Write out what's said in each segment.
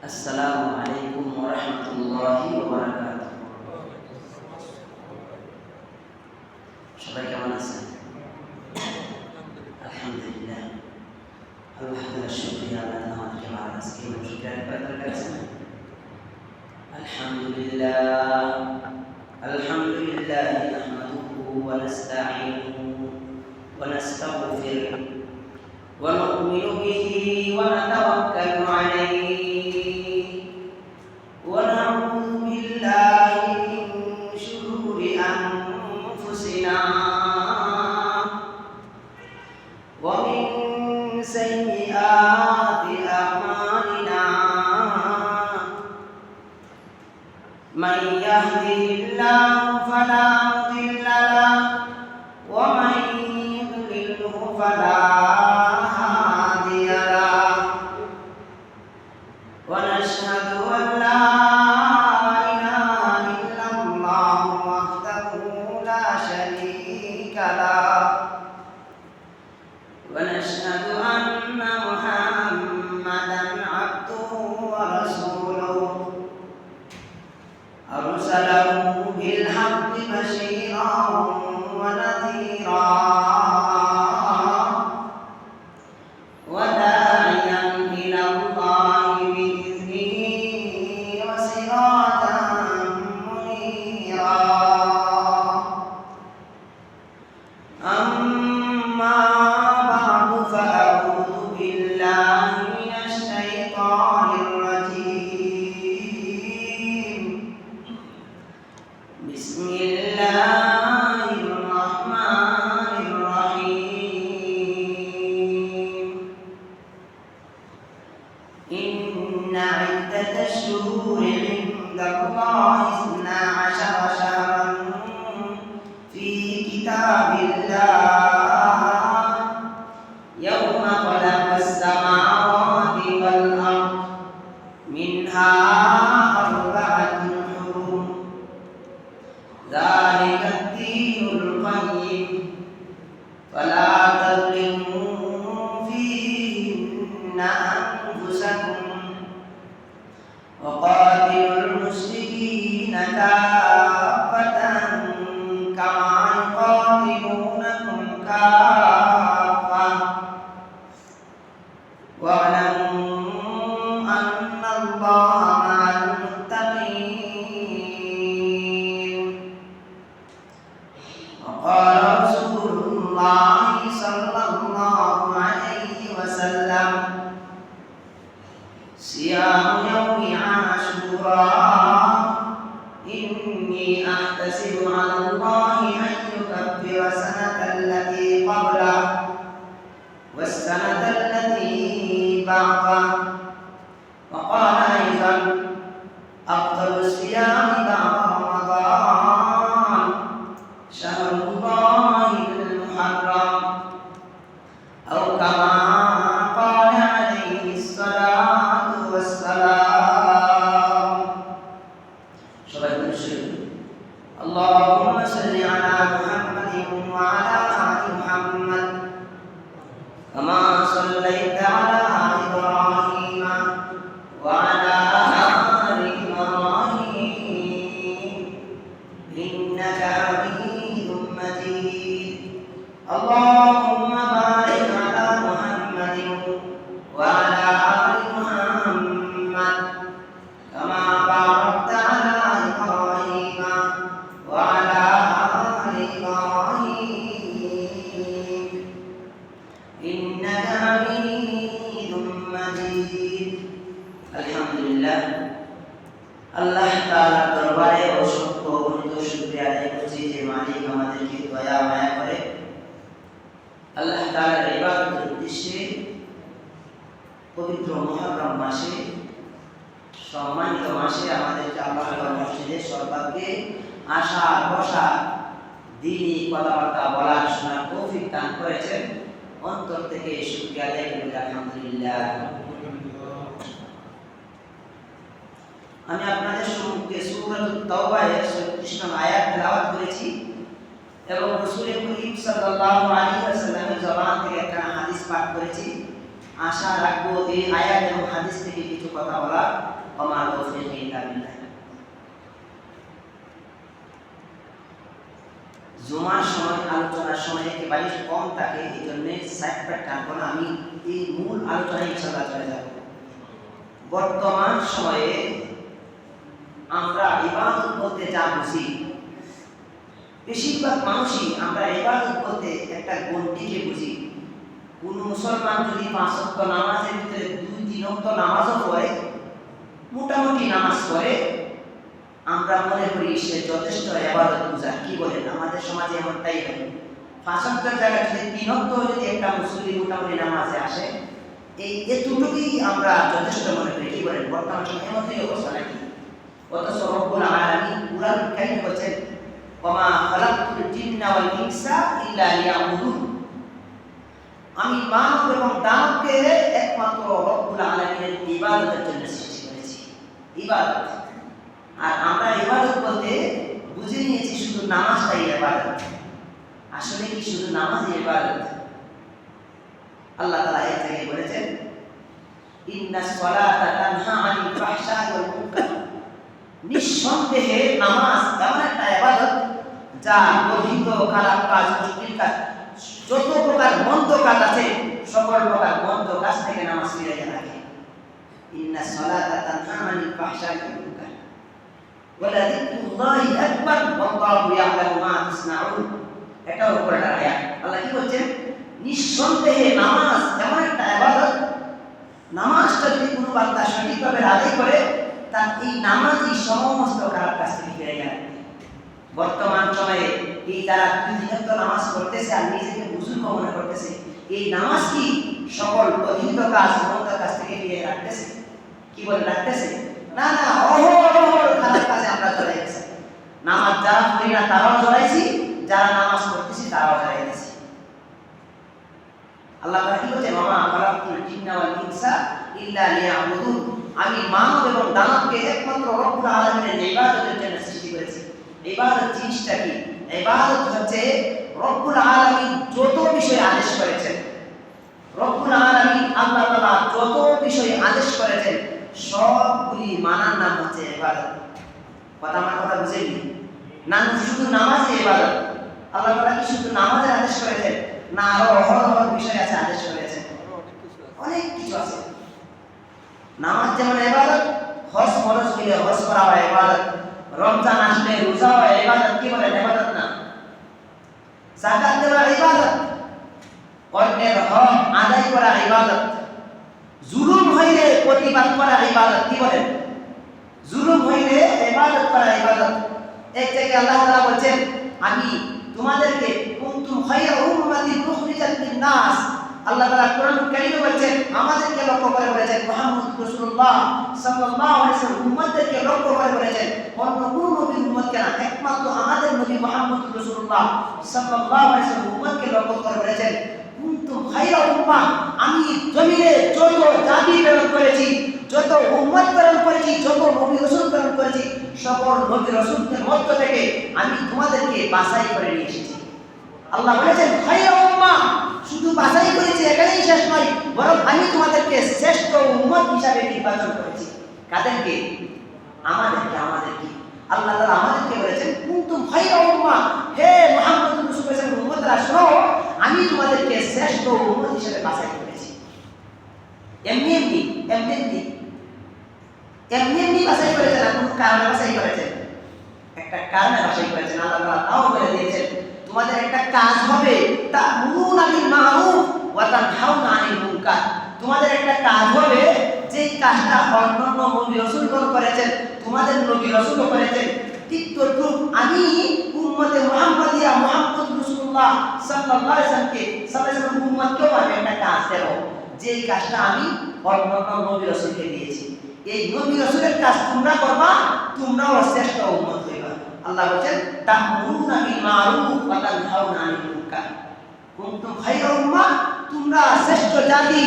السلام عليكم ورحمة الله وبركاته. সবাই কেমন আছেন আলহামদুলিল্লাহ আল্লাহ তালা الشكر يا আমাদেরকে আমার আজকে শুক্রিয়া একবার করেছেন الحمد لله الحمد لله نحمده ونستعينه ونستغفره ونؤمن به ونتوكل عليه. Ah. আল্লাহ তালার ইবাদতের উদ্দেশ্যে পবিত্র মহারম মাসে, সম্মানিত মাসে আমাদেরকে আল্লাহ মসজিদে সর্বাগ্যে আশা বসা দিনই কথাবার্তা বলার শোনা কৌফিক দান করেছেন। অন্তর থেকে শুক্রিয়া আদায় করি আলহামদুলিল্লাহ। আমি আপনাদের সম্মুখে সুরাতুল তাওবায়ের 36 নম্বর আয়াত তেলাওয়াত করেছি। এবং রসুলের করিম সাল্লাল্লাহু আলাইহি ওয়াসাল্লামের জবান থেকে একটা হাদিস পাঠ করেছি। আশা রাখব এই আয়াত এবং হাদিস থেকে কিছু কথা বলা আমার তৌফিক জুমার সময়, আলোচনার সময় একেবারে কম থাকে এই সাইড টানবো না, আমি এই মূল আলোচনায় ইনশাল্লাহ চলে যাব। বর্তমান সময়ে আমরা ইবাদত করতে যা বুঝি বেশিরভাগ মানুষই আমরা ইবাদত বলতে একটা গন্ডিকে বুঝি। কোন মুসলমান যদি পাঁচ ওয়াক্ত নামাজের ভিতরে দুই, তিন ওয়াক্ত নামাজও পড়ে, মোটামুটি নামাজ পড়ে, আমরা মনে করি সে যথেষ্ট ইবাদত বুঝা কি বলেন? আমাদের সমাজে এমনটাই হয়। পাঁচ ওয়াক্তের জায়গায় যদি তিন ওয়াক্ত যদি একটা মুসলিম মোটামুটি নামাজে আসে, এই এতটুকুই আমরা যথেষ্ট মনে করি। কি বলেন? বর্তমান সময় এমনটাই অবস্থা নাকি? অথচ রব্বুল আলামিন কুরআন কারীম বলেছেন ওমা খালাকতুল জিন্না ওয়াল ইনসা ইল্লা লিয়াবুদুন। আমি মানব এবং দানবকে একমাত্র রব্বুল আলামিনের ইবাদতের জন্য সৃষ্টি করেছি। ইবাদত। আর আমরা ইবাদত বলতে বুঝে নিয়েছি শুধু নামাজটাই ইবাদত। আসলে কি শুধু নামাজই ইবাদত? আল্লাহ তাআলা এক জায়গায় বলেছেন ইন্নাস সালাতা তানহা আনিল ফাহশাই ওয়াল মুনকার। নিঃসন্দেহে নামাজ এমন একটা ইবাদত যা গঠিত খারাপ কাজ কাজ, যত প্রকার মন্দ কাজ আছে, সকল প্রকার মন্দ কাজ থেকে নামাজ ফিরে রাখে। ইন্না সালাতা তানহা আনিল ফাহশাই ওয়াল মুনকার। আকবার, ওয়াল্লাহু ইয়ালামু মা তাসনাউন কোরআনের আয়াত। আল্লাহ কি বলছেন? নিঃসন্দেহে নামাজ এমন একটা ইবাদত নামাজটা যদি কোনো বান্দা সঠিকভাবে আদায় করে, তার এই নামাজই সমস্ত খারাপ কাজ থেকে বর্তমান সময়ে এই যারা বিধিগত নামাজ পড়তেছে আর নিজেকে বুজুর্গ মনে করতেছে, এই নামাজ কি সকল অধিত কাজ মন্দ কাজ থেকে ফিরে রাখতেছে? কি বলে রাখতেছে? না না, অহরহ খারাপ কাজে আমরা জড়াই গেছি নামাজ যারা না, তারাও যারা নামাজ পড়তেছি, তারাও জড়াই গেছি আল্লাহ কি বলছেন? মামা খালাকুল জিন্না ওয়াল ইনসা ইল্লা আমি মানব এবং দানবকে একমাত্র রব্বুল আলামিনের ইবাদতের ইবাদত জিনিসটা কি? ইবাদত হচ্ছে রব্বুল আলামিন যত বিষয় আদেশ করেছেন, রব্বুল আলামিন আল্লাহ তাআলা যত বিষয় আদেশ করেছেন, সবগুলি মানার নাম হচ্ছে ইবাদত কথা আমার কথা বুঝেনি না, শুধু নামাজে ইবাদত আল্লাহ তাআলা কি শুধু নামাজের আদেশ করেছেন, না আরও অহরহ বিষয় আছে আদেশ করেছেন? অনেক কিছু আছে। নামাজ যেমন ইবাদত হজ ফরজ মিলে হজ করা হয় ইবাদত রমজান আসলে রোজা হয়, ইবাদত কি বলে ইবাদত না। যাকাত দেওয়া ইবাদত, অন্যের হক আদায় করা ইবাদত, জুলুম হইলে প্রতিবাদ করা ইবাদত কি বলেন? জুলুম হইলে ইবাদত করা ইবাদত। এক জায়গায় আল্লাহ তাআলা বলেন আমি তোমাদেরকে কুনতুম খায়রা উম্মাতিন উখরিজাত লিন-নাস আল্লাহ তাআলা কোরআন কারীমে বলেছেন, আমাদেরকে লক্ষ্য করে বলেছেন মুহাম্মদ রাসূলুল্লাহ সাল্লাল্লাহু আলাইহি ওয়াসাল্লাম, উম্মতদেরকে লক্ষ্য করে বলেছেন, অন্য কোন নবীর উম্মতকে না একমাত্র আমাদের নবী মুহাম্মদ রাসূলুল্লাহ সাল্লাল্লাহু আলাইহি ওয়াসাল্লাম উম্মতকে লক্ষ্য করে বলেছেন, কুনতুম খায়রা উম্মাহ, আমি জমিনে যত জাতি প্রেরণ করেছি, যত উম্মত প্রেরণ করেছি, যত নবী রাসূল প্রেরণ করেছি, সকল নবী রাসূলদের মধ্য থেকে আমি তোমাদেরকে বাছাই করে নিয়ে এসেছি। আল্লাহ বলেছেন, খায়রা উম্মাহ শুধু বাছাই করেছি, এখানেই শেষ নয়, বরং আমি তোমাদেরকে শ্রেষ্ঠ উম্মত হিসাবে নির্বাচন করেছি। কাদেরকে? আমাদেরকে আমাদেরকে। আল্লাহ তাআলা আমাদেরকে বলেছেন, কুনতুম খায়রা উম্মাহ হে মুহাম্মদ রাসূল সাল্লাল্লাহু উম্মতরা, শোনো, আমি তোমাদেরকে শ্রেষ্ঠ উম্মত হিসেবে বাছাই করেছি। এমনি এমনি এমনি এমনি। এমনি এমনি বাছাই করেছেন কোনো কারণে বাছাই করেছেন? একটা কারণে বাছাই করেছেন, আল্লাহ তাও বলে দিয়েছেন তোমাদের একটা কাজ হবে তা'মুরুনা বিল মা'রুফ ওয়া তানহাউনা আনিল মুনকার। তোমাদের একটা কাজ হবে যে কাজটা অন্যান্য নবী রাসূলগণ করেছেন, তোমাদের নবী রাসূলও করেছেন, ঠিক তদ্রুপ আমি উম্মতে মুহাম্মাদিয়া মুহাম্মদ রাসূলুল্লাহ সাল্লাল্লাহু আলাইহি ওয়াসাল্লামকে সাল্লাল্লাহু আলাইহি উম্মতকেও আমি একটা কাজ দেব যে কাজটা আমি অন্যান্য নবী রাসূলকে দিয়েছি। এই নবী রাসূলের কাজ তোমরা করবা, তোমরাও শ্রেষ্ঠ উম্মত আল্লাহ বলেন তা'মুরুনা বিল মা'রুফ ওয়া তানহাউনা আনিল মুনকার। কুনতুম খায়রা উম্মাহ তোমরা শ্রেষ্ঠ জাতি,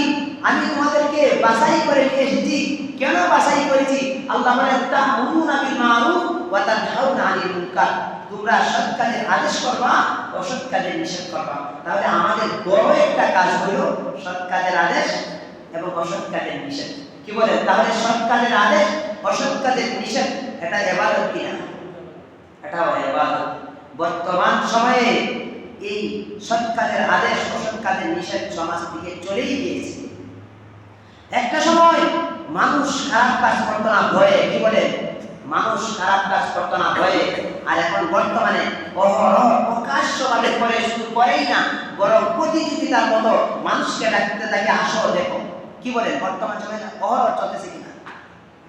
আমি তোমাদেরকে বাছাই করে নিয়ে এসেছি। কেন বাছাই করেছি? আল্লাহ বলেন তা'মুরুনা বিল মা'রুফ ওয়া তানহাউনা আনিল মুনকার। তোমরা সৎ কাজের আদেশ করবা অসৎ কাজের নিষেধ করবা। তাহলে আমাদের বড় একটা কাজ হলো সৎ কাজের আদেশ এবং অসৎ কাজের নিষেধ। কি বলেন? তাহলে সৎ কাজের আদেশ অসৎ কাজের নিষেধ, এটা এবাদত কিনা? এটাও এবাদত বর্তমান সময়ে এই সৎ কাজের আদেশ অসৎ কাজের নিষেধ সমাজ থেকে চলেই গিয়েছে। একটা সময় মানুষ খারাপ কাজ করতো না ভয়ে, কি বলে? মানুষ খারাপ কাজ করতো না ভয়ে। আর এখন বর্তমানে অহরহ প্রকাশ্যভাবে করে শুধু করেই না, বরং প্রতিযোগিতার মতো মানুষকে ডাকতে থাকে, আসো দেখো। কি বলেন বর্তমান সময়ে অহরহ চলতেছে কিনা?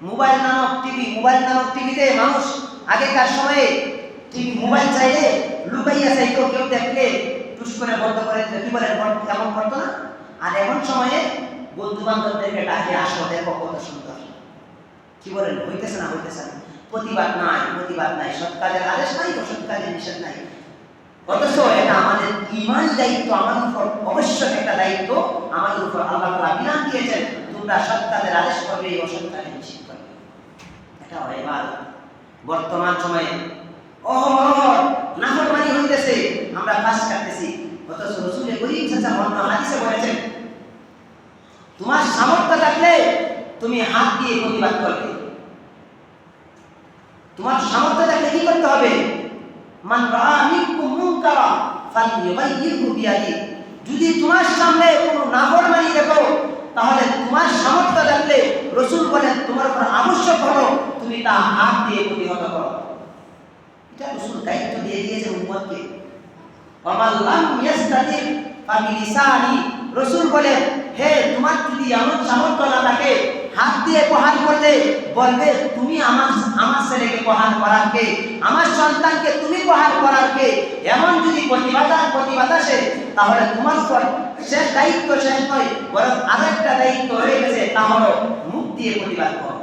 মোবাইল নামক টিভি মোবাইল নামক টিভিতে মানুষ আগেকার সময়ে টিভি মোবাইল চাইলে লুকাইয়া চাইতো, কেউ দেখলে টুস করে বন্ধ করে দিত। কি বল- এমন করতো না? আর এমন সময়ে বন্ধু বান্ধবদেরকে ডাকে, আসো, দেখো কত সুন্দর। কি বলেন? হইতেছে না হইতেছে না। প্রতিবাদ নাই প্রতিবাদ নাই। সৎ কাজের আদেশ নাই অসৎ কাজের নিষেধ নাই। অথচ এটা আমাদের ইমানি দায়িত্ব আমাদের উপর অবশ্যক একটা দায়িত্ব আমাদের উপর আল্লাহ তাআলা বিধান দিয়েছেন, তোমরা সৎ কাজের আদেশ করবে অসৎ কাজের নিষেধ করবে এটা হয় ইবাদত। বর্তমান সময়ে। নাফরমানি হইতেছে। আমরা কাটতেছি। অথচ চাচা হাদিসে বলেছেন, তোমার সামর্থ্য থাকলে তুমি হাত দিয়ে প্রতিবাদ করবে। তোমার সামর্থ্য থাকলে কি করতে হবে? মান যদি তোমার সামনে কোনো নাফরমানি দেখো, তাহলে তোমার সামর্থ্য থাকলে রসুল বলেন, তোমার উপর আবশ্যক হলো তুমি তা হাত দিয়ে প্রতিহত করো। এটা রসুল দায়িত্ব দিয়ে দিয়েছে উম্মতকে। রসুল হে, তোমার যদি এমন সামর্থ্য না থাকে, হাত দিয়ে প্রহার করলে বলবে, তুমি আমার আমার ছেলেকে প্রহার করার কে? আমার সন্তানকে তুমি প্রহার করার কে? এমন যদি প্রতিবাদ প্রতিবাদ আসে তাহলে তোমার শেষ দায়িত্ব শেষ নয়, বরং আরেকটা দায়িত্ব রয়ে গেছে, তা হলো মুখ দিয়ে প্রতিবাদ করো।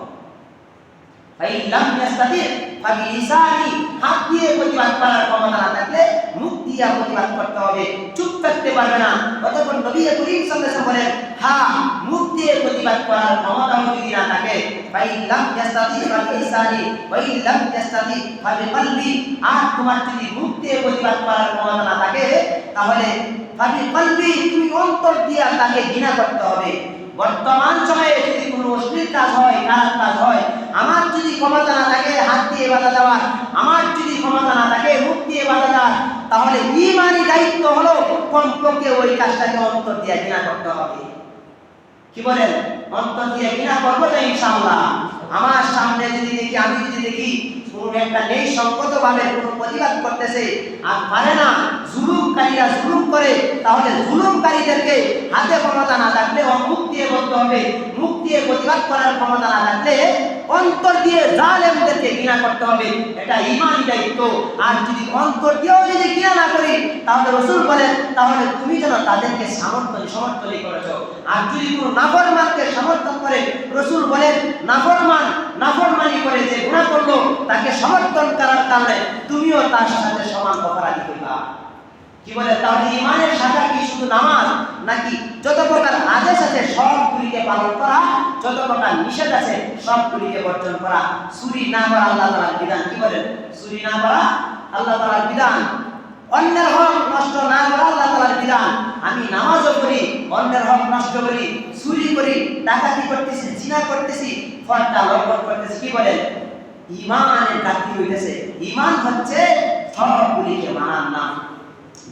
ফাইলাম ইয়াস্তাতি ফাবিলিসানি হাত দিয়ে প্রতিবাদ করার ক্ষমতা থাকলে মুখ দিয়ে প্রতিবাদ করতে হবে। চুপ থাকতে পারবে না। অতঃপর নবী করিম সাল্লাল্লাহু বলেন হ্যাঁ মুখ দিয়ে প্রতিবাদ করার ক্ষমতা যদি না থাকে ফাইলাম ইয়াস্তাতি ফাবিলিসানি ওয়াইলাম ইয়াস্তাতি ফাবিকলবি আর তোমার যদি মুখ দিয়ে প্রতিবাদ করার ক্ষমতা না থাকে, তাহলে তুমি অন্তর দিয়ে তাকে ঘৃণা করতে হবে। বর্তমান সময়ে যদি কোনো অশ্লীল কাজ হয়, খারাপ কাজ হয়, আমার যদি ক্ষমতা না থাকে, হাত দিয়ে বাধা দেওয়ার, আমার যদি ক্ষমতা না থাকে, মুখ দিয়ে বাধা দেওয়ার, তাহলে ইমানি দায়িত্ব হলো কমপক্ষে ওই কাজটাকে অন্তর দিয়ে ঘৃণা করতে হবে। কি বলেন? অন্তর দিয়ে ঘৃণা করব তো ইনশাআল্লাহ। আমার সামনে যদি দেখি, আমি যদি দেখি তাহলে মুখ দিয়ে অন্তর দিয়ে জালেমদেরকে করতে হবে, এটা ইমানি দায়িত্ব। আর যদি অন্তর দিয়েও যদি ঘৃণা না করি, তাহলে রসুল বলেন, তাহলে তুমি যেন তাদেরকে সমর্থন সমর্থনই করেছ। আর যদি কোনো নাফরমানকে সমর্থন করে, রসুল বলেন নাফরমান নাফরমানি করে যে গুণা করল তাকে কারণে তুমিও তার সাথে সমান অপরাধী হইবা কি বলে, তাহলে ইমানের শাখা কি শুধু নামাজ, নাকি যত প্রকার আদেশ আছে সবগুলিকে পালন করা, যত প্রকার নিষেধ আছে সবগুলিকে বর্জন করা, চুরি না করা আল্লাহ তাআলার বিধান। কি বলেন চুরি না করা আল্লাহ তাআলার বিধান। অন্যের হক নষ্ট না করা আল্লাহ তাআলার বিধান। আমি নামাজও করি, অন্যের হক নষ্ট করি, চুরি করি, ডাকাতি করতেছি, জিনা করতেছি ফটটা লঙ্ঘন করতেছি। কি বলেন ইমানের ঘাটতি হইতেছে। ইমান হচ্ছে সবগুলিকে মানার নাম।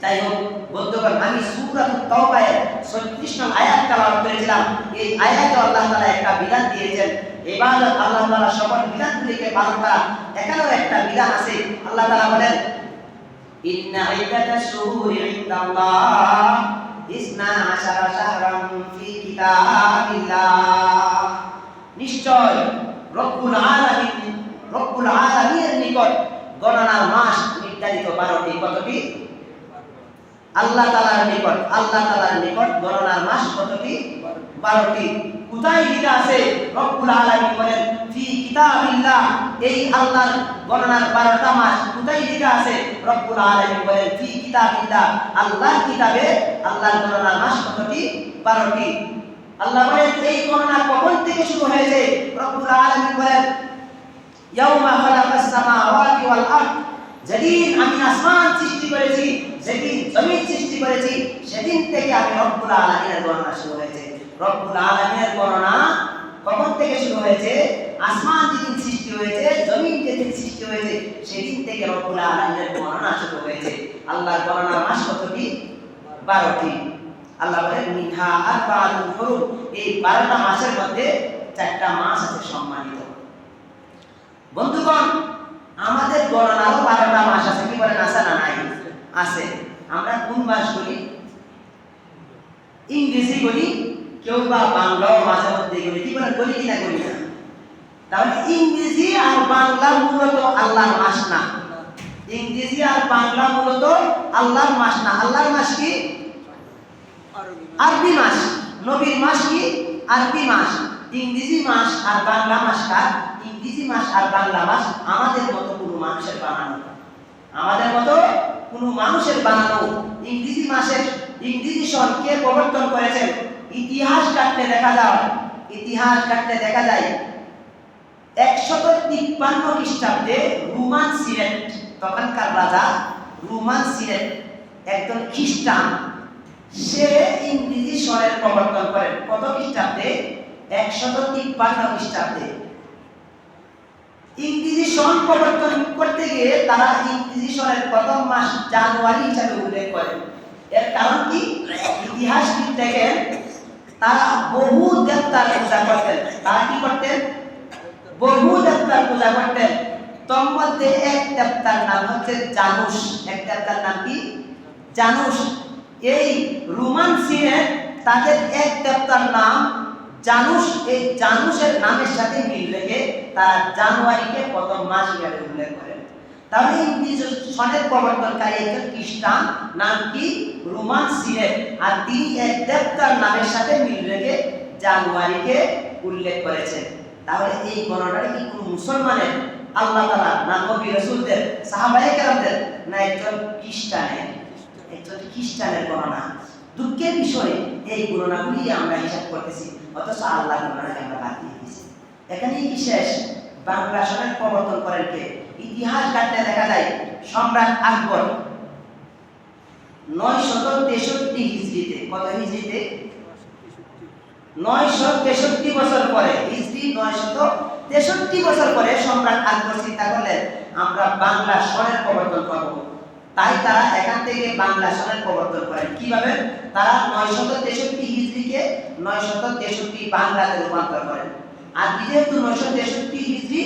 যাই হোক বন্ধুগণ, আমি সূরাত তাওবায় 36 নং আয়াত তেলাওয়াত করেছিলাম। এই আয়াতে আল্লাহ তাআলা একটা বিধান দিয়েছেন। ইবাদত আল্লাহ তাআলা সকল বিধানগুলিকে পালন করা। এখানেও একটা বিধান আছে। আল্লাহ তাআলা বলেন, ইন্না ইদ্দাতাশ শুহুরি ইনদাল্লাহ, ইসনা আশারা শাহরান ফি কিতাবিল্লাহ। নিশ্চয় রব্বুল আলামিন রব্বুল আলামিনের নিকট গণনার মাস নির্ধারিত বারোটি কতটি? আল্লাহ তালার নিকট, আল্লাহ তালার নিকট গণনার মাস কতটি? বারোটি। কোথায় লিখা আছে? রব্বুল আলামিন বলেন, ফি কিতাবিল্লাহ। এই আল্লাহর গণনার বারোটা মাস কোথায় লিখা আছে? রব্বুল আলামিন বলেন, ফি কিতাবিল্লাহ। আল্লাহর কিতাবে আল্লাহর গণনার মাস কতটি? বারোটি। আল্লাহ বলেন, এই গণনা কখন থেকে শুরু হয়েছে? রব্বুল আলামিন বলেন ইয়াউমা খালাকাস সামাওয়াতি ওয়াল আরদ। যেদিন আমি আসমান সৃষ্টি করেছি, যেদিন জমিন সৃষ্টি করেছি, সেদিন থেকে আমি রব্বুল আলামিনের গণনা শুরু হয়েছে। রব্বুল আলামিনের গণনা কখন থেকে শুরু হয়েছে? আসমান যেদিন সৃষ্টি হয়েছে, জমিন যেদিন সৃষ্টি হয়েছে, সেদিন থেকে রব্বুল আলামিনের গণনা শুরু হয়েছে। আল্লাহর গণনার মাস কতটি বারোটি আল্লাহ বলেন, মিনহা হুরুম। এই বারোটা মাসের মধ্যে চারটা মাস আছে সম্মানিত। বন্ধুগণ, আমাদের গণনারও বারোটা মাস আছে, কি বলেন আছে না নাই? আছে। আমরা কোন মাস বলি? ইংরেজি বলি, কেউ বা বাংলাও মাঝে মধ্যে বলি, কি বলেন বলি কিনা, বলি না। তাহলে ইংরেজি আর বাংলা মূলত আল্লাহর মাস না। ইংরেজি আর বাংলা মূলত আল্লাহর মাস না। আল্লাহর মাস কি? আরবি মাস। নবীর মাস কি? আরবি মাস। ইংরেজি মাস আর বাংলা মাস কার? ইংরেজি মাস আর বাংলা মাস আমাদের মতো কোনো মানুষের বানানো? আমাদের মতো কোনো মানুষের বানানো? ইংরেজি মাসের ইংরেজি সন কে প্রবর্তন করেছেন ইতিহাস কাটলে দেখা যায়, ইতিহাস কাটতে দেখা যায়। একশত তিপ্পান্ন খ্রিস্টাব্দে রোমান সিলেট, তখনকার রাজা রোমান সিলেট একজন খ্রিস্টান। সে ইংরেজি স্বরের প্রবর্তন করেন কত খ্রিস্টাব্দে? একশত তিপ্পান্ন খ্রিস্টাব্দে। সন প্রবর্তন করতে গিয়ে তারা ইংরেজি সনের প্রথম মাস জানুয়ারি হিসাবে উল্লেখ করেন এর কারণ কি? ইতিহাস দেখেন, তারা বহু দেবতার পূজা করতেন। তারা কি করতেন? বহু দেবতার পূজা করতেন। তোর মধ্যে এক দেবতার নাম হচ্ছে জানুস এক দেবতার নাম কি? জানুস এই রোমান সিনের তাদের এক দেবতার নাম জানুস এই জানুসের নামের সাথে মিল রেখে তারা জানুয়ারিকে প্রথম মাস হিসাবে উল্লেখ করেন তাহলে সনের প্রবর্তনকারী একজন খ্রিস্টান, নাম কি? রোমান সিনেট আর তিনি এক দেবতার নামের সাথে মিল রেখে জানুয়ারিকে উল্লেখ করেছেন। তাহলে এই গণনাটা কি কোনো মুসলমানের, আল্লাহ তালা না নবী রসুলদের, সাহাবায়ে কেরামদের, না একজন খ্রিস্টানের? একজন খ্রিস্টানের গণনা। দুঃখের বিষয়, এই গণনাগুলি আমরা হিসাব করতেছি, অথচ আল্লাহ গণনাকে আমরা বাদ দিয়ে দিয়েছি এখানেই কি শেষ? বাংলা সনের প্রবর্তন করেন কে? ইতিহাস কাটলে দেখা যায়, সম্রাট আকবর। নয় শত তেষট্টি হিজড়িতে, কত হিজড়িতে? নয়শো তেষট্টি বছর পরে, হিজড়ি নয়শত তেষট্টি বছর পরে সম্রাট আকবর চিন্তা করলেন, আমরা বাংলা স্বরের প্রবর্তন করব। তাই তারা এখান থেকে বাংলা স্বরের প্রবর্তন করেন। কীভাবে? তারা নয়শত তেষট্টি হিজড়িকে নয়শত তেষট্টি বাংলাতে রূপান্তর করেন। আর যেহেতু নয়শো তেষট্টি হিজড়ি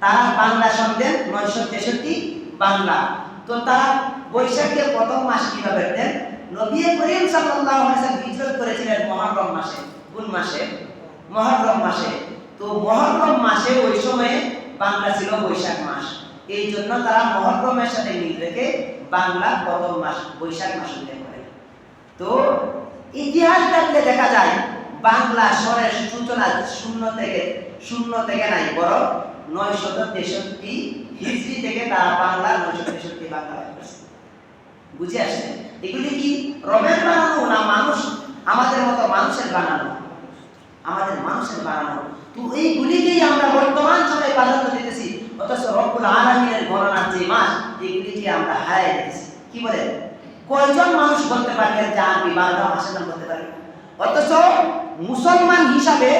তারা বাংলা সন নয়শো তেষট্টি বাংলা। তো তারা বৈশাখের প্রথম মাস কীভাবে দেন? নবী করিম ওয়াসাল্লাম হিজরত করেছিলেন মুহররম মাসে, কোন মাসে? মহরম মাসে। তো মহরম মাসে ওই সময়ে বাংলা ছিল বৈশাখ মাস। এই জন্য তারা মহরমের সাথে মিল রেখে বাংলা প্রথম মাস, বৈশাখ মাস উল্লেখ করে। তো ইতিহাস দেখলে দেখা যায় বাংলা স্বরের সূচনা শূন্য থেকে শূন্য থেকে নাই, বরং নয় শত তেষট্টি হিজড়ি থেকে তারা বাংলা নয় শত তেষট্টি বাংলা বুঝে আসছে এগুলি কি রবের বানানো না মানুষ, আমাদের মতো মানুষের বানানো? আমাদের মানুষের বানানো। তো এইগুলিকেই আমরা বর্তমান সময়ে প্রাধান্য দিতেছি। অথচ রব্বুল আলামিনের গণনার যে মাস এগুলিকে আমরা হারাই দিতেছি। কি বলে কয়জন মানুষ বলতে পারবেন যে আমি বাংলা ভাষাটা বলতে পারবে? অথচ মুসলমান হিসাবে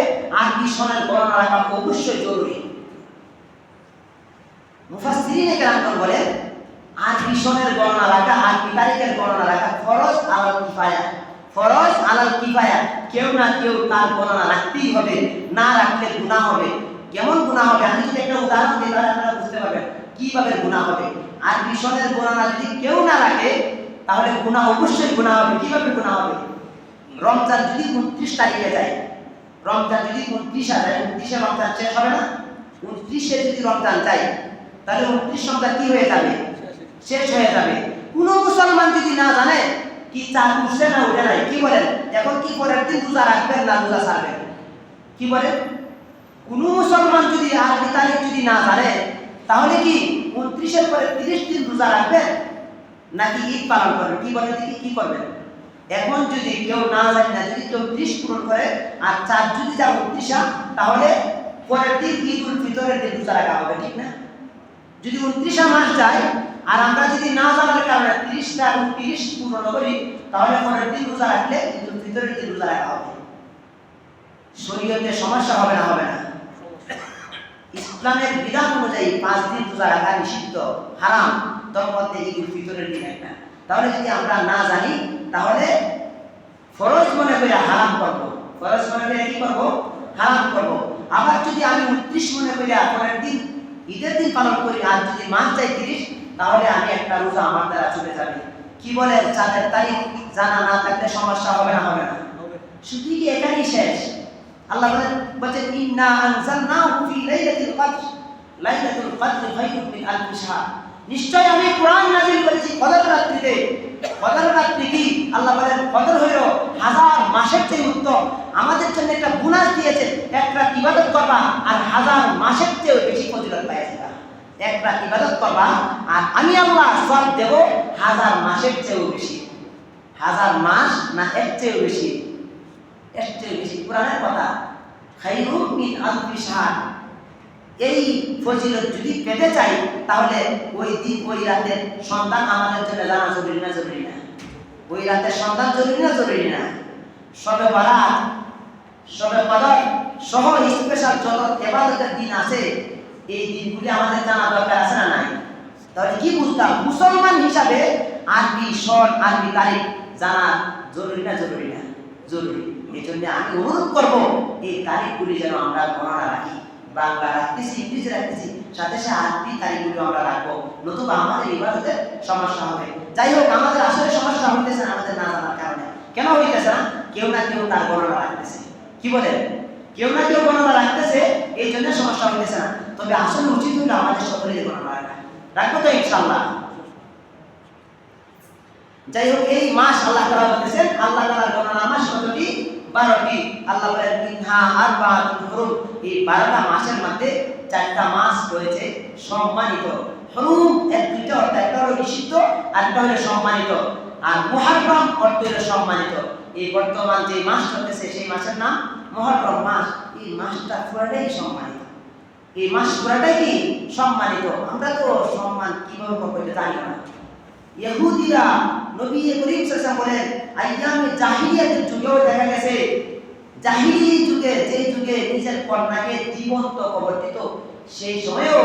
আরবি সনের গণনা রাখা অবশ্যই জরুরি। মুফাসসিরিনে কেরামগণ বলেন আরবি সনের গণনা রাখা আরবি তারিখের গণনা রাখা ফরজ আলাল কিফায়া। ফরজ আলাল কিফায়া, কেউ না কেউ তার গণনা রাখতেই হবে, না রাখলে গুনাহ হবে। কেমন গুনাহ হবে? আমি যদি একটা উদাহরণ দিই, তাহলে আপনারা বুঝতে পারবেন কীভাবে গুনাহ হবে। আরবি সনের গণনা যদি কেউ না রাখে, তাহলে গুনাহ অবশ্যই গুনাহ হবে। কীভাবে গুনাহ হবে? রমজান যদি উনত্রিশ তারিখে যায়, রমজান যদি উনত্রিশে যায় উনত্রিশে রমজান শেষ হবে না? উনত্রিশে যদি রমজান যায়, তাহলে উনত্রিশ রমজান কি হয়ে যাবে? শেষ হয়ে যাবে। কোন মুসলমান যদি না জানে কি চার উঠছে না উঠে নাই, কি বলেন? এখন কি পরের দিন রোজা রাখবেন না রোজা ছাড়বেন? কি বলেন? কোন মুসলমান যদি আরবি তারিখ যদি না জানে, তাহলে কি উনত্রিশের পরে তিরিশ দিন রোজা রাখবেন? নাকি ঈদ পালন করবেন? কি বলেন কি করবেন? এখন যদি কেউ না জানে না, যদি কেউ ত্রিশ পূরণ করে আর চার যদি যা উনত্রিশা তাহলে পরের দিন ঈদ উল ফিতরের দিন রোজা রাখা হবে, ঠিক না? যদি উনত্রিশা মাস যায় আর আমরা যদি না জানার কারণে তিরিশটা উনত্রিশ পূরণ করি, তাহলে পরের দিন রোজা রাখলে ঈদ উল ফিতরের দিন রোজা রাখা হবে। শরীয়তে সমস্যা হবে না হবে না। ইসলামের বিধান অনুযায়ী পাঁচ দিন রোজা রাখা নিষিদ্ধ, হারাম। তোর মধ্যে উল ফিতরের দিন একটা তাহলে যদি আমরা না জানি তাহলে ফরজ মনে করে হারাম করব। ফরজ মনে করে কি করব? হারাম করব। আবার যদি আমি উনত্রিশ মনে করে পরের দিন ঈদের দিন পালন করি আর যদি মাস যায় তিরিশ তাহলে আমি একটা রোজা আমার দ্বারা চলে যাবে। কি বলে? চাঁদের তারিখ জানা না থাকলে সমস্যা হবে না হবে না। শুধু কি এখানেই শেষ? আল্লাহ বলেন বলেন ইন্না আনজালনাহু ফি লাইলাতিল কদর। লাইলাতুল কদর খায়রুম মিন আলফি শাহর। নিশ্চয় আমি কোরআন নাযিল করেছি কদর রাত্রিতে। কদর রাত্রি কি? আল্লাহ বলেন, কদর হইল হাজার মাসের চেয়ে উত্তম। আমাদের জন্য একটা বোনাস দিয়েছে একটা ইবাদত করবা আর হাজার মাসের চেয়েও বেশি ফজিলত পাইছে একটা ইবাদত করবা আর আমি আল্লাহ সব দেব হাজার মাসের চেয়েও বেশি। হাজার মাস না এর চেয়েও বেশি? এর চেয়েও বেশি। কোরআনের কথা, খাইরুম মিন আলফি শাহর এই ফজিলত যদি পেতে চাই, তাহলে ওই দিন, ওই রাতের সন্তান আমাদের জন্য জানা জরুরি না জরুরি না? ওই রাতের সন্তান জরুরি না জরুরি না? সবে বারাত, সবে কদর সহ স্পেশাল যত এবাদতের দিন আছে, এই দিনগুলি আমাদের জানা দরকার আছে না নাই? তাহলে কি বুঝতাম? মুসলমান হিসাবে আরবি সন আরবি তারিখ জানা জরুরি না জরুরি না? জরুরি। এই জন্য আমি অনুরোধ করব, এই তারিখগুলি যেন আমরা গণনা রাখি। বাংলা রাখতেছি ইংরেজি রাখতেছি সাথে সাথে আরবি তারিখগুলো আমরা রাখব। নতুবা আমাদের ইবাদতের সমস্যা হবে। যাই হোক, আমাদের আসলে সমস্যা হইতেছে আমাদের না জানার কারণে। কেন হইতেছে না? কেউ না কেউ তার গণনা রাখতেছে। কি বলেন? কেউ না কেউ গণনা রাখতেছে, এই জন্য সমস্যা হইতেছে না। তবে আসলে উচিত হলো আমাদের সকলের গণনা রাখা। রাখব তো ইনশাল্লাহ যাই হোক, এই মাস আল্লাহ তাআলা বলতেছেন, আল্লাহ তাআলার গণনা মাস কতটি বারোটি আল্লাহ বলেন মিনহা আরবাআতুন হুরুম। এই বারোটা মাসের মধ্যে চারটা মাস রয়েছে সম্মানিত। হুরুম এর দুইটা অর্থ, একটা হলো নিষিদ্ধ আর একটা হলো সম্মানিত। আর মুহাররম অর্থ হলো সম্মানিত। এই বর্তমান যে মাস চলতেছে, সেই মাসের নাম মুহররম মাস। এই মাসটা পুরাটাই সম্মানিত। এই মাস পুরাটাই কি? সম্মানিত। আমরা তো সম্মান কীভাবে এটা জানি না। ইহুদিরা নবী করিম সাল্লাল্লাহু বলেন, আইয়ামে জাহিলিয়াতের যুগেও দেখা গেছে। জাহিলি যুগে, যে যুগে নিজের কন্যাকে জীবন্ত কবর দিত, সেই সময়েও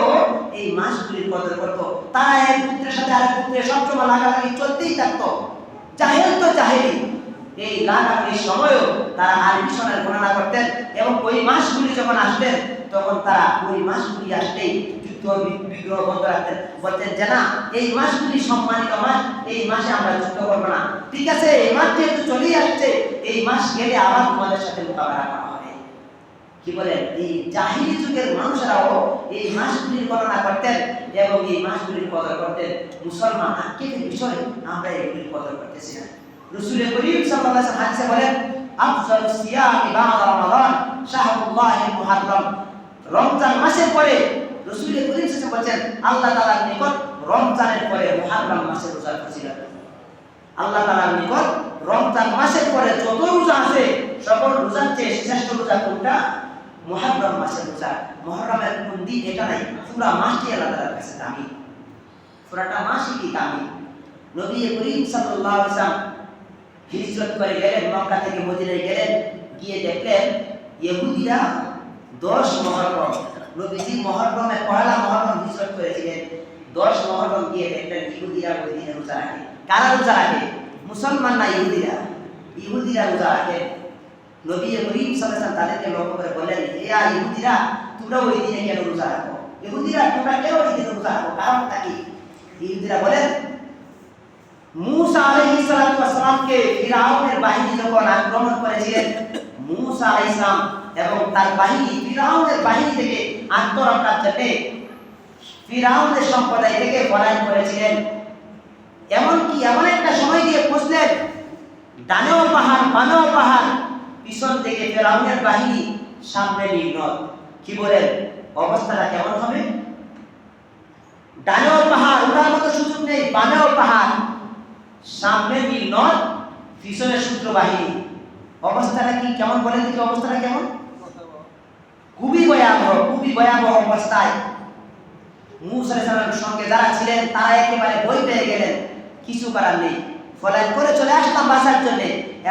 এই মাসগুলির কদর করত। তারা এক পুত্রের সাথে আরেক পুত্রের সবসময় লাগালাগি চলতেই থাকতো। জাহেল তো জাহেলি। এই লাগালাগির সময়ও তারা আরবি সনের গণনা করতেন এবং ওই মাসগুলি যখন আসতেন, তখন তারা ওই মাসগুলি আসতেই বিগ্রহ বন্ধ রাখতেন বলতেন যে না এই মাসগুলি সম্মানিত মাস, এই মাসে আমরা যুদ্ধ করব না। ঠিক আছে, এই মাস যেহেতু চলেই আসছে, এই মাস গেলে আবার তোমাদের সাথে মোকাবেলা করা হবে। কি বলেন? এই জাহিলি যুগের মানুষরাও এই মাসগুলির গণনা করতেন এবং এই মাসগুলির কদর করতেন। মুসলমান আক্ষেপের বিষয় আমরা এগুলির কদর করতেছি না। রসুল করিম আলাইহি হাদিসে বলেন, আফজাল সিয়াম বা'দা রমাদান শাহরুল্লাহিল মুহাররম। রমজান মাসের পরে রসুল করিম সাল্লাল্লাহু বলেন আল্লাহ তাআলার নিকট রমজানের পরে মুহাররম মাসের রোজা ফজিলত আল্লাহ তাআলার নিকট রমজান মাসের পরে যত রোজা আছে, সকল রোজার চেয়ে শ্রেষ্ঠ রোজা কোনটা? মুহররম মাসের রোজা। মুহররমের কোন দিন এটা নাই পুরা মাসটি আল্লাহ তাআলার কাছে দামি। পুরাটা মাসই কি দামি? নবী করিম সাল্লাল্লাহু আলাইহি ওয়াসাল্লাম হিজরত করে গেলেন, মক্কা থেকে মদিনায় গেলেন, গিয়ে দেখলেন, ইহুদিরা দশ মহরম নবীজি মহরমে পহেলা মহরম হিজরত করেছিলেন। দশ মহরম গিয়ে দেখলেন ইহুদিরা ওই দিনে রোজা রাখে। কারা রোজা রাখে? মুসলমান না ইহুদিরা? ইহুদিরা রোজা রাখে। নবী করিম সাল্লাল্লাহু তাদেরকে লক্ষ্য করে বললেন আর ইহুদিরা, তোমরা ওই দিনে কেন রোজা রাখো? ইহুদিরা, তোমরা কেন ওই দিনে রোজা রাখো? কারণটা কি? ইহুদিরা বলেন, মুসা আলাইহিস সালাতু ওয়াসসালামকে ফিরাউনের বাহিনী যখন আক্রমণ করেছিলেন, মুসা আলাইহিস এবং তার বাহিনী ফিরাউনের বাহিনী থেকে আত্মরক্ষার জন্য ফিরাউনের সম্প্রদায় থেকে পলায়ন করেছিলেন। এমনকি এমন একটা সময় দিয়ে পৌঁছলেন ডানেও পাহাড় বানেও পাহাড়, পিছন থেকে ফেরাউনের বাহিনী, সামনে নির্ণয় কি বলেন? অবস্থাটা কেমন হবে? ডানেও পাহাড় ওঠার মতো সুযোগ নেই বানেও পাহাড়, সামনে নির্ণয় পিছনে সূত্র বাহিনী। অবস্থাটা কি কেমন? বলেন দেখি অবস্থাটা কেমন? খুবই ভয়াবহ খুবই ভয়াবহ অবস্থায়। মুসা আলাইহিস সঙ্গে যারা ছিলেন, তারা একেবারে বই পেয়ে গেলেন। কিছু করার নেই। ফলাইন করে চলে আসলাম বাসার জন্য।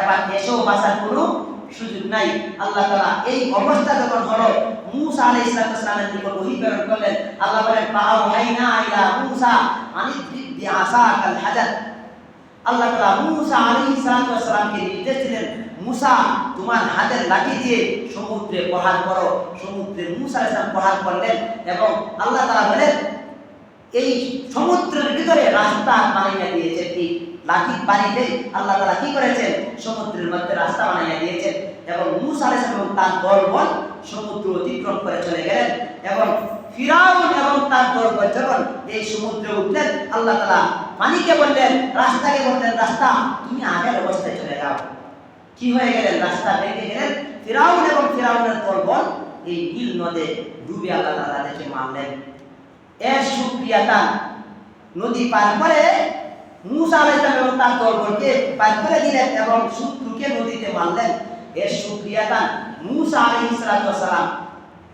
এবার এসেও বাসার কোনো সুযোগ নাই। আল্লাহ তাআলা এই অবস্থা যখন হলো, মুসা আলাইহিস সালামের নিকট ওহী প্রেরণ করলেন। আল্লাহ বলেন পাও হাইনা ইলা মুসা আনিদ্রিব বিআসাকাল হাজার। আল্লাহ তাআলা মুসা আলাইহিস সালামকে নির্দেশ দিলেন মুসা, তোমার হাতের লাঠি দিয়ে সমুদ্রে প্রহার করো। সমুদ্রে মুসা আলাইহিস সালাম প্রহার করলেন এবং আল্লাহ তাআলা বলেন, এই সমুদ্রের ভিতরে রাস্তা বানাইয়া দিয়েছেন এই লাঠির বাড়িতে আল্লাহ তাআলা কি করেছেন? সমুদ্রের মধ্যে রাস্তা বানাইয়া দিয়েছেন। এবং মুসা আলাইহিস সালাম এবং তার দলবল সমুদ্র অতিক্রম করে চলে গেলেন এবং ফিরাউন এবং তার দলবল যখন এই সমুদ্রে উঠলেন, আল্লাহ তালা পানিকে বললেন, রাস্তাকে বললেন, রাস্তা, তুমি আগের অবস্থায় চলে যাও। কি হয়ে গেলেন? রাস্তা ভেঙে গেলেন। ফিরাউন এবং ফিরাউনের দলবল এই নীল নদে ডুবে আল্লাহ তাদেরকে মারলেন। এর সুক্রিয়াতা নদী পার করে মুসা আলাইহিস সালাম এবং তার দলবলকে পার করে দিলেন এবং শত্রুকে নদীতে মারলেন। এর সুক্রিয়াতা মুসা আলাইহিস সালাম।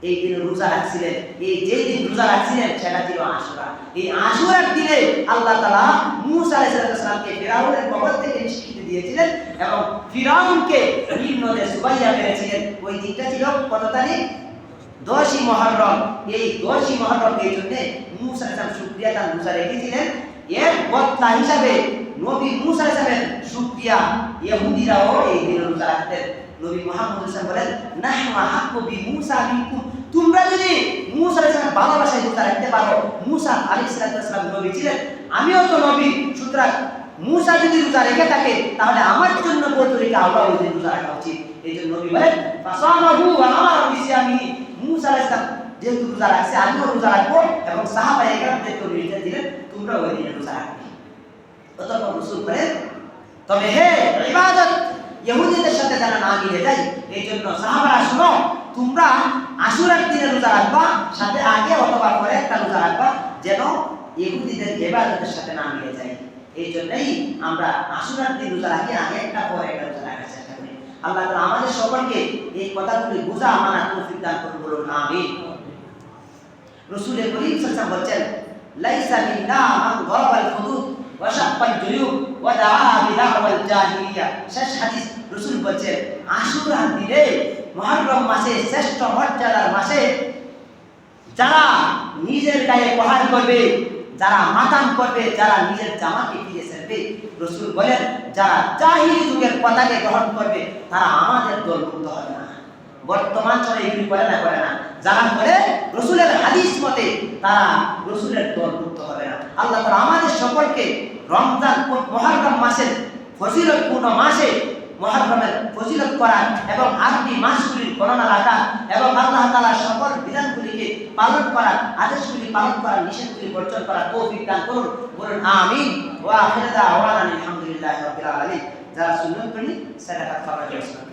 এই দিন রোজা রাখছিলেন। এই যে দিন রোজা রাখছিলেন, সেটা ছিল আশুরা। এই আশুরার দিনে আল্লাহ তাআলা মুসা আলাইহিস সালামকে ফিরাউনের কবর থেকে দিয়েছিলেন এবং ফিরাউনকে নীল সুবাইয়া মেরেছিলেন ওই দিনটা ছিল কত তারিখ? দশই মহরম। এই দশই মহরম এই জন্য মুসা আলাইহিস সালাম তার মুসা রেখেছিলেন। এর বদলা হিসাবে নবী মুসা আলাইহিস সালামের শুকরিয়া ইহুদিরাও এই দিন রোজা রাখতেন। নবী মুহাম্মদ সাল্লাল্লাহু বলেন, নাহনু আহাক্কু বি মুসা বিকুম তোমরা যদি মুসা সালাম ভালোবাসায় রোজা রাখতে পারো, মুসা আলাইহিস সালাম নবী ছিলেন। আমিও তো নবী, সুতরাং মুসা যদি রোজা রেখে থাকে, তাহলে আমার জন্য কতরিকা আমরা দিন রোজা রাখা উচিত। এই জন্য নবী বলেন, ফাসামাহু আলাইহিস সালাম যেহেতু রোজা রাখছে, আমিও রোজা রাখব এবং সাহাবা নির্দেশ দিলেন তোমরা ওই রোজা রাখবে। বলেন, তবে হে ইবাদত, ইহুদিদের সাথে যেন না মিলে যায়, এই জন্য সাহাবারা শুনো, তোমরা আশুরার দিনে রোজা রাখবা, সাথে আগে অথবা পরে একটা রোজা রাখবা, যেন ইহুদিদের ইবাদতের সাথে না মিলে যায়। এই জন্যই আমরা আশুরার দিন আগে একটা, পরে একটা আল্লাহ তাআলা আমাদের সকলকে এই কথাগুলি বোঝা মানা তৌফিক দান করুন বলুন, আমিন। রসুল করিম আলাইহি বলছেন, লাইসা মিন্না মান গরাবাল হুদুদ ওয়া শাক্কাল জুয়ুব ওয়া জাহিলিয়া। শেষ হাদিস রসুল বলছেন দিনে মুহররম মাসে, শ্রেষ্ঠ মর্যাদার মাসে যারা নিজের গায়ে প্রহার করবে যারা মাতাম করবে, যারা নিজের জামাকে ফিরে সেরবে রসুল বলেন, যারা জাহিলি যুগের পতাকে গ্রহণ করবে, তারা আমাদের দলভুক্ত হবে না। বর্তমান সময়ে এগুলি করে না করে না। যারা করে রসুলের হাদিস মতে, তারা রসুলের দলভুক্ত হবে না। আল্লাহ তারা আমাদের সকলকে রমজান ও মহররম মাসের ফজিলতপূর্ণ মাসে মহররমের ফজিলত করা এবং আরবি মাসগুলির গণনা রাখা এবং আল্লাহ তালার সকল বিধানগুলিকে পালন করা আদেশগুলি পালন করা নিষেধগুলি বর্জন করা তৌফিক দান করুন। বলুন, আমিন। ওয়া আহমেদা দাওয়ানা আলহামদুলিল্লাহি রাব্বিল আলামিন। যারা সুন্নাত করি সেটা জন্য